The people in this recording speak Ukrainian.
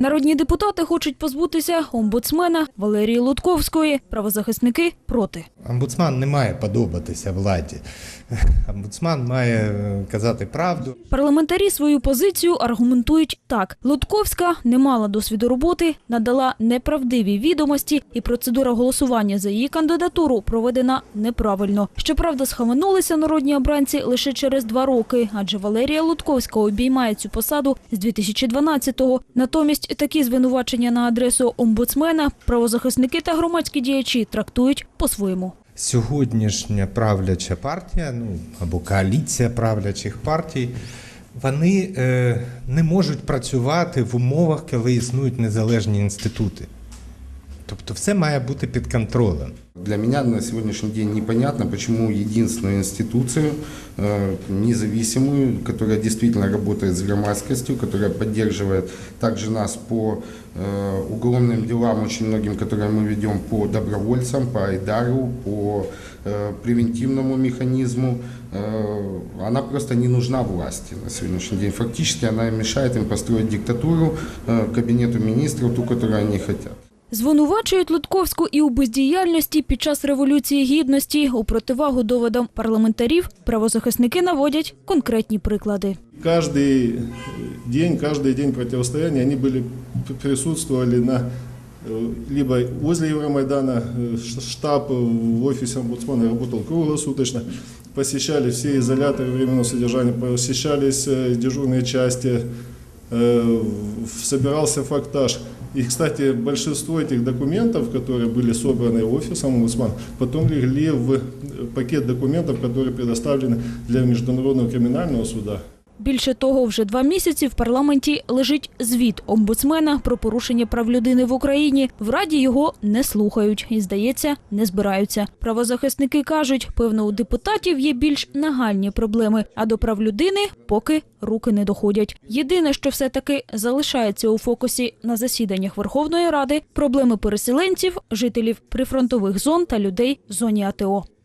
Народні депутати хочуть позбутися омбудсмена Валерії Лутковської. Правозахисники проти. Омбудсман не має подобатися владі. Омбудсман має е, казати правду. Парламентарі свою позицію аргументують так: Лутковська не мала досвіду роботи, надала неправдиві відомості, і процедура голосування за її кандидатуру проведена неправильно. Щоправда, схаменулися народні обранці лише через два роки, адже Валерія Лутковська обіймає цю посаду з 2012-го. Натомість такі звинувачення на адресу омбудсмена правозахисники та громадські діячі трактують по-своєму. Сьогоднішня правляча партія, ну або коаліція правлячих партій, вони е, не можуть працювати в умовах, коли існують незалежні інститути Тобто все має бути під контролем. Для меня на сегодняшний день непонятно, почему единственную институцию, э, независимую, которая действительно работает с громадскостью, которая поддерживает также нас по э, уголовным делам, очень многим, которые мы ведем по добровольцам, по Айдару, по э, превентивному механизму, э, она просто не нужна власти на сегодняшний день. Фактически она мешает им построить диктатуру, э, кабинету министров, ту, которую они хотят. Звинувачують Лутковську і у бездіяльності під час революції гідності. У противагу доводам парламентарів правозахисники наводять конкретні приклади. Каждый день, каждый день противостояния они были, присутствовали на э, либо возле Евромайдана, э, ш- штаб в офисе омбудсмана работал круглосуточно, посещали все изоляторы временного содержания, посещались э, дежурные части, э, в- собирался фактаж. И, кстати, большинство этих документов, которые были собраны офисом омбудсмана, потом легли в э, пакет документов, которые предоставлены для Международного криминального суда. Більше того, вже два місяці в парламенті лежить звіт омбудсмена про порушення прав людини в Україні. В раді його не слухають і, здається, не збираються. Правозахисники кажуть, певно, у депутатів є більш нагальні проблеми, а до прав людини поки руки не доходять. Єдине, що все таки залишається у фокусі на засіданнях Верховної Ради, проблеми переселенців, жителів прифронтових зон та людей в зоні АТО.